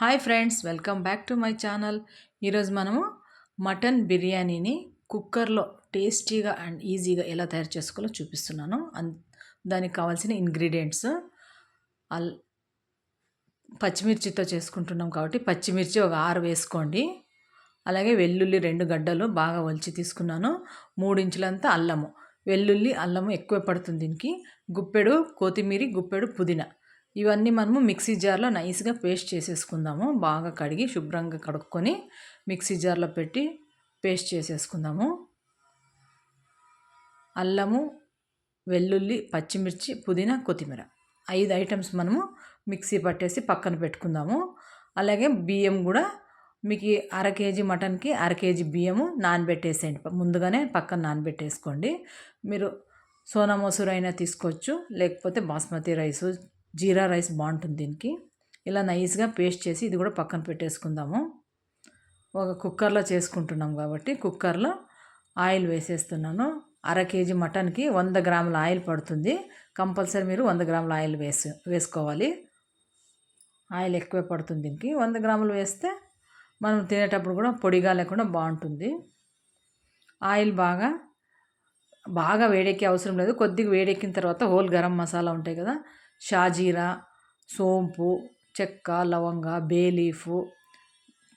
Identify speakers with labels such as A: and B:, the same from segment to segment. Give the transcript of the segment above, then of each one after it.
A: Hi friends welcome back to my channel. ఈరోజు మనము mutton బిర్యానీని కుక్కర్లో టేస్టీగా అండ్ ఈజీగా ఎలా తయారు చేసుకోవాలో చూపిస్తున్నాను. అన్ దానికి కావాల్సిన ఇంగ్రీడియంట్స్. అల్ పచ్చిమిర్చితో చేసుకుంటున్నాం కాబట్టి పచ్చిమిర్చి ఒక ఆరు వేసుకోండి. అలాగే వెల్లుల్లి రెండు గడ్డలు బాగా ఒలిచి తీసుకున్నాను. మూడు ఇంచులంతా అల్లము. వెల్లుల్లి అల్లము ఎక్కువ పడుతుంది దీనికి. గుప్పెడు కొత్తిమీర గుప్పెడు పుదీనా. ఇవన్నీ మనము మిక్సీ జార్లో నైస్గా పేస్ట్ చేసేసుకుందాము. బాగా కడిగి శుభ్రంగా కడుక్కొని మిక్సీ జార్లో పెట్టి పేస్ట్ చేసేసుకుందాము. అల్లము వెల్లుల్లి పచ్చిమిర్చి పుదీనా కొత్తిమీర ఐదు ఐటమ్స్ మనము మిక్సీ పట్టేసి పక్కన పెట్టుకుందాము. అలాగే బియ్యం కూడా మీకు అర కేజీ మటన్కి అర కేజీ బియ్యము నానబెట్టేసేయండి. ముందుగానే పక్కన నానబెట్టేసుకోండి. మీరు సోనా మసూర్ అయినా తీసుకోవచ్చు లేకపోతే బాస్మతి రైసు జీరా రైస్ బాగుంటుంది దీనికి. ఇలా నైస్గా పేస్ట్ చేసి ఇది కూడా పక్కన పెట్టేసుకుందాము. ఒక కుక్కర్లో చేసుకుంటున్నాం కాబట్టి కుక్కర్లో ఆయిల్ వేసేస్తున్నాను. అర కేజీ మటన్కి వంద గ్రాముల ఆయిల్ పడుతుంది. కంపల్సరీ మీరు వంద గ్రాముల ఆయిల్ వేసి వేసుకోవాలి. ఆయిల్ ఎక్కువ పడుతుంది దీనికి. వంద గ్రాములు వేస్తే మనం తినేటప్పుడు కూడా పొడిగా లేకుండా బాగుంటుంది. ఆయిల్ బాగా బాగా వేడెక్కే అవసరం లేదు. కొద్దిగా వేడెక్కిన తర్వాత హోల్ గరం మసాలా ఉంటాయి కదా షాజీరా సోంపు చెక్క లవంగ బే లీఫు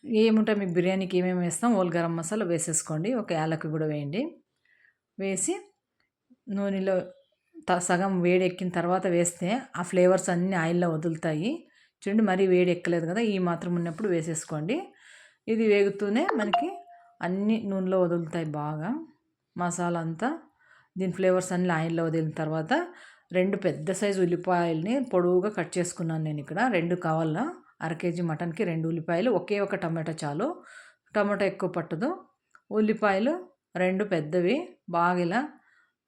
A: ఏముంటాయి? మీకు బిర్యానీకి ఏమేమి వేస్తాం? ఓల్ గరం మసాలా వేసేసుకోండి. ఒక యాలకి కూడా వేయండి. వేసి నూనెలో సగం వేడి ఎక్కిన తర్వాత వేస్తే ఆ ఫ్లేవర్స్ అన్నీ ఆయిల్లో వదులుతాయి. చూడండి మరీ వేడి ఎక్కలేదు కదా ఈ మాత్రం ఉన్నప్పుడు వేసేసుకోండి. ఇది వేగుతూనే మనకి అన్ని నూనెలో వదులుతాయి బాగా. మసాలా అంతా దీని ఫ్లేవర్స్ అన్నీ ఆయిల్లో వదిలిన తర్వాత రెండు పెద్ద సైజు ఉల్లిపాయల్ని పొడవుగా కట్ చేసుకున్నాను నేను ఇక్కడ. రెండు కావాలా? అర కేజీ మటన్కి రెండు ఉల్లిపాయలు ఒకే ఒక టమాటా చాలు. టమాటా ఎక్కువ పట్టదు. ఉల్లిపాయలు రెండు పెద్దవి. బాగా ఇలా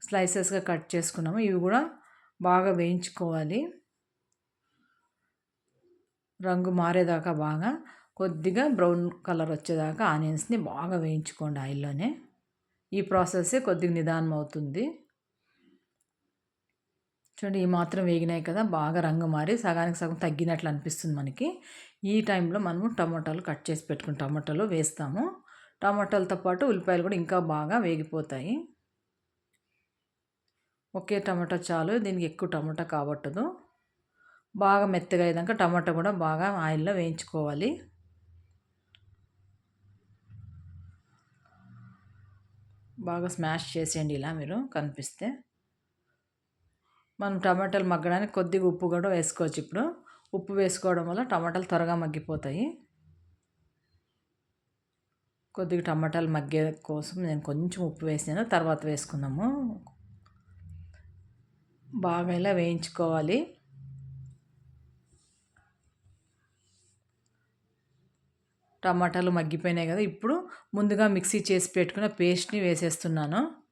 A: స్లైసెస్గా కట్ చేసుకున్నాము. ఇవి కూడా బాగా వేయించుకోవాలి. రంగు మారేదాకా బాగా. కొద్దిగా బ్రౌన్ కలర్ వచ్చేదాకా ఆనియన్స్ని బాగా వేయించుకోండి ఆయిల్లోనే. ఈ ప్రాసెస్ కొద్దిగా నిదానం అవుతుంది. చూడండి ఈ మాత్రం వేగినాయి కదా బాగా రంగు మారి సగానికి సగం తగ్గినట్లు అనిపిస్తుంది మనకి. ఈ టైంలో మనము టమాటాలు కట్ చేసి పెట్టుకుని టమాటాలు వేస్తాము. టమాటాలతో పాటు ఉల్లిపాయలు కూడా ఇంకా బాగా వేగిపోతాయి. ఒకే టమాటా చాలు దీనికి ఎక్కువ టమాటా కాబట్టదు. బాగా మెత్తగా అయ్యాక టమాటా కూడా బాగా ఆయిల్లో వేయించుకోవాలి. బాగా స్మాష్ చేసేయండి ఇలా మీరు కనిపిస్తే. మనం టమాటాలు మగ్గడానికి కొద్దిగా ఉప్పు కూడా వేసుకోవచ్చు ఇప్పుడు. ఉప్పు వేసుకోవడం వల్ల టమాటాలు త్వరగా మగ్గిపోతాయి. కొద్దిగా టమాటాలు మగ్గే కోసం నేను కొంచెం ఉప్పు వేసాను. తర్వాత వేసుకుందాము. బాగా ఇలా వేయించుకోవాలి. టమాటాలు మగ్గిపోయినాయి కదా ఇప్పుడు ముందుగా మిక్సీ చేసి పెట్టుకున్న పేస్ట్ని వేసేస్తున్నాను.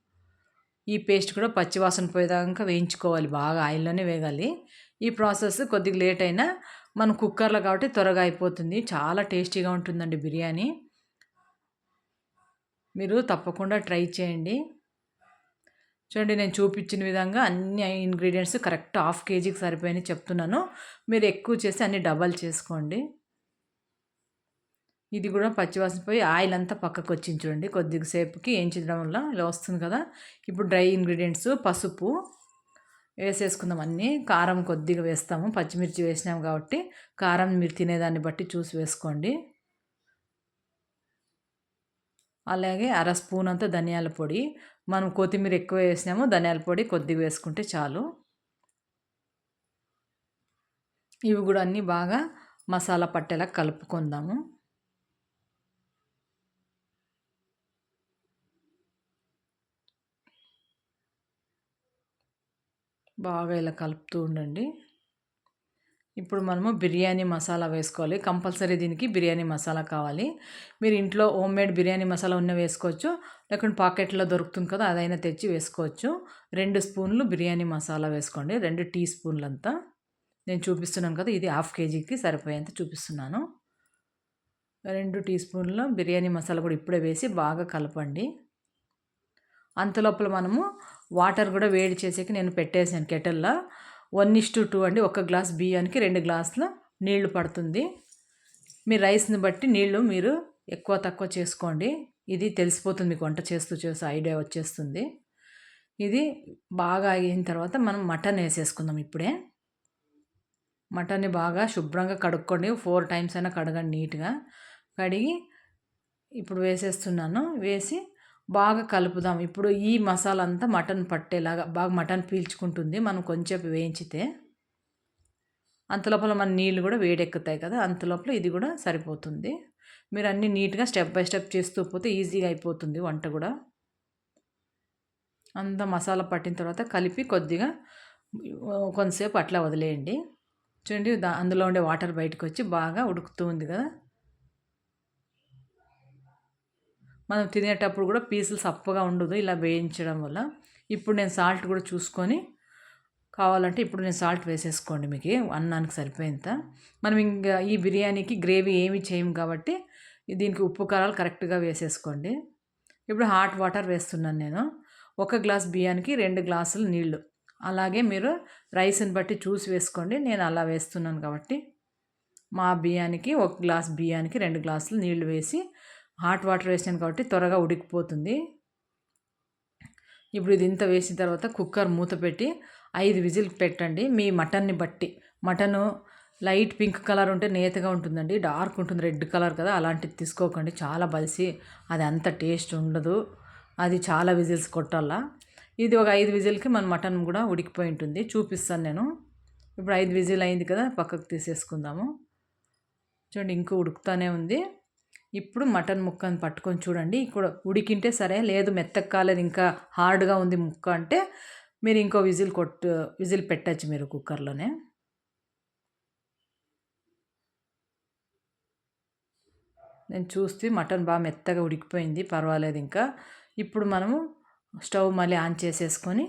A: ఈ పేస్ట్ కూడా పచ్చివాసన పోయేదాకా వేయించుకోవాలి బాగా ఆయిల్లోనే వేగాలి. ఈ ప్రాసెస్ కొద్దిగా లేట్ అయినా మనం కుక్కర్లో కాబట్టి త్వరగా అయిపోతుంది. చాలా టేస్టీగా ఉంటుందండి బిర్యానీ. మీరు తప్పకుండా ట్రై చేయండి. చూడండి నేను చూపించిన విధంగా అన్ని ఇంగ్రీడియంట్స్ కరెక్ట్ హాఫ్ కేజీకి సరిపోయినాయి చెప్తున్నాను. మీరు ఎక్కువ చేసి అన్ని డబల్ చేసుకోండి. ఇది కూడా పచ్చివాసన పోయి ఆయిల్ అంతా పక్కకు వచ్చింది చూడండి. కొద్దిగా సేపుకి ఏంచడం వల్ల ఇలా వస్తుంది కదా. ఇప్పుడు డ్రై ఇంగ్రీడియంట్స్ పసుపు వేసేసుకుందాం అన్నీ. కారం కొద్దిగా వేస్తాము. పచ్చిమిర్చి వేసినాము కాబట్టి కారం మీరు తినేదాన్ని బట్టి చూసి వేసుకోండి. అలాగే అర స్పూన్ అంతా ధనియాల పొడి. మనం కొత్తిమీర ఎక్కువ వేసినాము. ధనియాల పొడి కొద్దిగా వేసుకుంటే చాలు. ఇవి కూడా అన్నీ బాగా మసాలా పట్టేలా కలుపుకుందాము. బాగా ఇలా కలుపుతూ ఉండండి. ఇప్పుడు మనము బిర్యానీ మసాలా వేసుకోవాలి. కంపల్సరీ దీనికి బిర్యానీ మసాలా కావాలి. మీరు ఇంట్లో హోమ్ మేడ్ బిర్యానీ మసాలా ఉన్న వేసుకోవచ్చు. లేకుంటే పాకెట్లో దొరుకుతుంది కదా అదైనా తెచ్చి వేసుకోవచ్చు. రెండు స్పూన్లు బిర్యానీ మసాలా వేసుకోండి. రెండు టీ స్పూన్లు అంతా నేను చూపిస్తున్నాను కదా ఇది హాఫ్ కేజీకి సరిపోయేంత చూపిస్తున్నాను. రెండు టీ స్పూన్ల బిర్యానీ మసాలా కూడా ఇప్పుడే వేసి బాగా కలపండి. అంతలోపల మనము వాటర్ కూడా వేడి చేసేకి నేను పెట్టేసాను కెటల్లో. One is to two two. ఒక గ్లాస్ బియ్యానికి రెండు గ్లాసుల నీళ్ళు పడుతుంది. మీ రైస్ని బట్టి నీళ్ళు మీరు ఎక్కువ తక్కువ చేసుకోండి. ఇది తెలిసిపోతుంది మీకు వంట చేస్తూ చేస్తూ ఐడియా వచ్చేస్తుంది. ఇది బాగా అయిన తర్వాత మనం మటన్ వేసేసుకుందాం ఇప్పుడే. మటన్ని బాగా శుభ్రంగా కడుక్కోండి. ఫోర్ టైమ్స్ అయినా కడగండి నీట్గా. కడిగి ఇప్పుడు వేసేస్తున్నాను. వేసి బాగా కలుపుదాం. ఇప్పుడు ఈ మసాలా అంతా మటన్ పట్టేలాగా బాగా మటన్ పీల్చుకుంటుంది. మనం కొంచెం వేయించితే అంతలోపల మన నీళ్ళు కూడా వేడెక్కుతాయి కదా అంతలోపల ఇది కూడా సరిపోతుంది. మీరు అన్నీ నీట్గా స్టెప్ బై స్టెప్ చేస్తూ పోతే ఈజీగా అయిపోతుంది వంట కూడా. అంత మసాలా పట్టిన తర్వాత కలిపి కొద్దిగా కొంతసేపు అట్లా వదిలేయండి. చూడండి దా అందులో ఉండే వాటర్ బయటకు వచ్చి బాగా ఉడుకుతూ ఉంది కదా. మనం తినేటప్పుడు కూడా పీసులు సప్పగా ఉండదు ఇలా వేయించడం వల్ల. ఇప్పుడు నేను సాల్ట్ కూడా చూసుకొని కావాలంటే ఇప్పుడు నేను సాల్ట్ వేసేసుకోండి మీకు అన్నానికి సరిపోయేంత. మనం ఇంకా ఈ బిర్యానీకి గ్రేవీ ఏమి చేయము కాబట్టి దీనికి ఉప్పు కారాలు కరెక్ట్గా వేసేసుకోండి. ఇప్పుడు హాట్ వాటర్ వేస్తున్నాను నేను. ఒక గ్లాస్ బియ్యానికి రెండు గ్లాసులు నీళ్ళు. అలాగే మీరు రైస్ని బట్టి చూసి వేసుకోండి నేను అలా వేస్తున్నాను కాబట్టి. మా బియ్యానికి ఒక గ్లాస్ బియ్యానికి రెండు గ్లాసులు నీళ్ళు వేసి హాట్ వాటర్ వేసాను కాబట్టి త్వరగా ఉడికిపోతుంది. ఇప్పుడు ఇది ఇంత వేసిన తర్వాత కుక్కర్ మూత పెట్టి ఐదు విజిల్ పెట్టండి. మీ మటన్ని బట్టి. మటను లైట్ పింక్ కలర్ ఉంటే నేతగా ఉంటుందండి. డార్క్ ఉంటుంది రెడ్ కలర్ కదా అలాంటిది తీసుకోకండి. చాలా బలిసి అది అంత టేస్ట్ ఉండదు. అది చాలా విజిల్స్ కొట్టాలా. ఇది ఒక ఐదు విజిల్కి మన మటన్ కూడా ఉడికిపోయి ఉంటుంది. చూపిస్తాను నేను. ఇప్పుడు ఐదు విజిల్ అయింది కదా పక్కకు తీసేసుకుందాము. చూడండి ఇంకో ఉడుకుతానే ఉంది. ఇప్పుడు మటన్ ముక్కని పట్టుకొని చూడండి. ఇక్కడ ఉడికింటే సరే లేదు మెత్తకు కాలేదు ఇంకా హార్డ్గా ఉంది ముక్క అంటే మీరు ఇంకో విజిల్ కొట్టు విజిల్ పెట్టచ్చు మీరు కుక్కర్లోనే. నేను చూస్తే మటన్ బాగా మెత్తగా ఉడికిపోయింది పర్వాలేదు ఇంకా. ఇప్పుడు మనము స్టవ్ మళ్ళీ ఆన్ చేసేసుకొని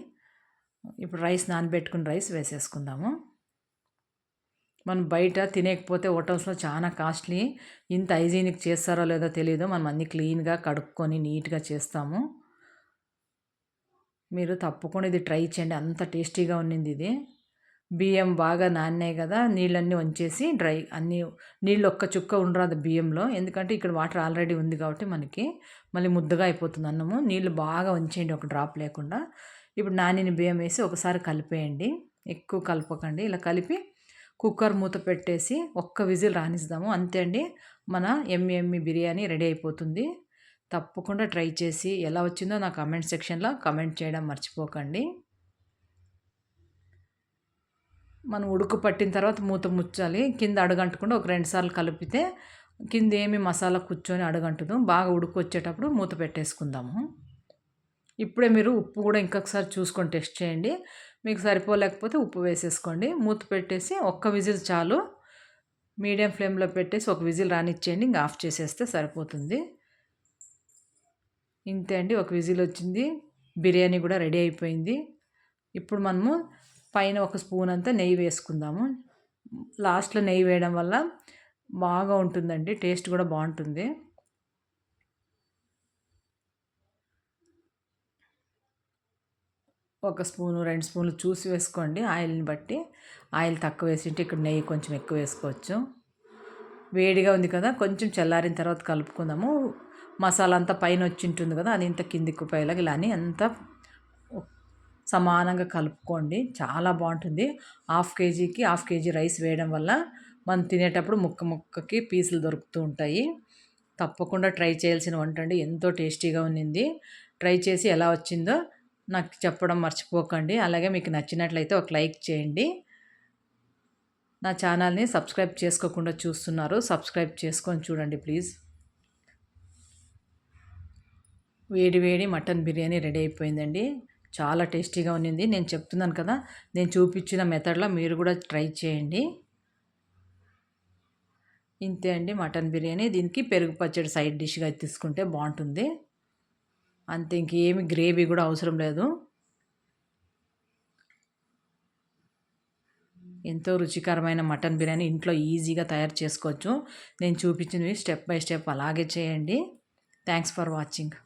A: ఇప్పుడు రైస్ నానబెట్టుకుని రైస్ వేసేసుకుందాము. మనం బయట తినేకపోతే హోటల్స్లో చాలా కాస్ట్లీ. ఇంత హైజీనిక్ చేస్తారో లేదో తెలియదు మనం అన్నీ క్లీన్గా కడుక్కొని నీట్గా చేస్తాము. మీరు తప్పకుండా ఇది ట్రై చేయండి. అంత టేస్టీగా ఉన్నింది ఇది. బియ్యం బాగా నాన్నాయి కదా నీళ్ళన్నీ వంచేసి డ్రై అన్నీ నీళ్ళు ఒక్క చుక్క ఉండరాదు బియ్యంలో. ఎందుకంటే ఇక్కడ వాటర్ ఆల్రెడీ ఉంది కాబట్టి మనకి మళ్ళీ ముద్దగా అయిపోతుంది అన్నము. నీళ్ళు బాగా వంచేయండి ఒక డ్రాప్ లేకుండా. ఇప్పుడు నానిన బియ్యం వేసి ఒకసారి కలిపేయండి. ఎక్కువ కలపకండి. ఇలా కలిపి కుక్కర్ మూత పెట్టేసి ఒక్క విజిల్ రానిస్తాము. అంతే అండి. మన ఎమ్మి ఎమ్మి బిర్యానీ రెడీ అయిపోతుంది. తప్పకుండా ట్రై చేసి ఎలా వచ్చిందో నా కమెంట్ సెక్షన్లో కమెంట్ చేయడం మర్చిపోకండి. మనం ఉడుకు పట్టిన తర్వాత మూత ముచ్చాలి. కింద అడగంటకుండా ఒక రెండు సార్లు కలిపితే కింద ఏమి మసాలా కూర్చొని అడగంటుదు. బాగా ఉడుకు వచ్చేటప్పుడు మూత పెట్టేసుకుందాము. ఇప్పుడే మీరు ఉప్పు కూడా ఇంకొకసారి చూసుకొని టెస్ట్ చేయండి. మీకు సరిపోలేకపోతే ఉప్పు వేసేసుకోండి. మూత పెట్టేసి ఒక్క విజిల్ చాలు. మీడియం ఫ్లేమ్లో పెట్టేసి ఒక విజిల్ రానిచ్చేయండి. ఇంకా ఆఫ్ చేసేస్తే సరిపోతుంది. ఇంతే అండి. ఒక విజిల్ వచ్చింది. బిర్యానీ కూడా రెడీ అయిపోయింది. ఇప్పుడు మనము పైన ఒక స్పూన్ అంతా నెయ్యి వేసుకుందాము. లాస్ట్లో నెయ్యి వేయడం వల్ల బాగా ఉంటుందండి. టేస్ట్ కూడా బాగుంటుంది. ఒక స్పూను రెండు స్పూన్లు చూసి వేసుకోండి. ఆయిల్ని బట్టి ఆయిల్ తక్కువ వేసింటే ఇక్కడ నెయ్యి కొంచెం ఎక్కువ వేసుకోవచ్చు. వేడిగా ఉంది కదా కొంచెం చల్లారిన తర్వాత కలుపుకుందాము. మసాలా అంతా పైన వచ్చి ఉంటుంది కదా అది ఇంత కిందికి పోయేలాగా ఇలా అని అంతా సమానంగా కలుపుకోండి. చాలా బాగుంటుంది. హాఫ్ కేజీకి హాఫ్ కేజీ రైస్ వేయడం వల్ల మనం తినేటప్పుడు ముక్క ముక్కకి పీసులు దొరుకుతూ ఉంటాయి. తప్పకుండా ట్రై చేయాల్సిన వంట అండి. ఎంతో టేస్టీగా ఉన్నింది. ట్రై చేసి ఎలా వచ్చిందో నాకు చెప్పడం మర్చిపోకండి. అలాగే మీకు నచ్చినట్లయితే ఒక లైక్ చేయండి. నా ఛానల్ని సబ్స్క్రైబ్ చేసుకోకుండా చూస్తున్నారు. సబ్స్క్రైబ్ చేసుకొని చూడండి ప్లీజ్. వేడి వేడి మటన్ బిర్యానీ రెడీ అయిపోయిందండి. చాలా టేస్టీగా ఉన్నింది. నేను చెప్తున్నాను కదా నేను చూపించిన మెథడ్లో మీరు కూడా ట్రై చేయండి. ఇంతే అండి మటన్ బిర్యానీ. దీనికి పెరుగు పచ్చడి సైడ్ డిష్గా తీసుకుంటే బాగుంటుంది. అంతే ఇంకేమి గ్రేవీ కూడా అవసరం లేదు. ఎంతో రుచికరమైన మటన్ బిర్యానీ ఇంట్లో ఈజీగా తయారు చేసుకోవచ్చు. నేను చూపించినవి స్టెప్ బై స్టెప్ అలాగే చేయండి. Thanks for watching.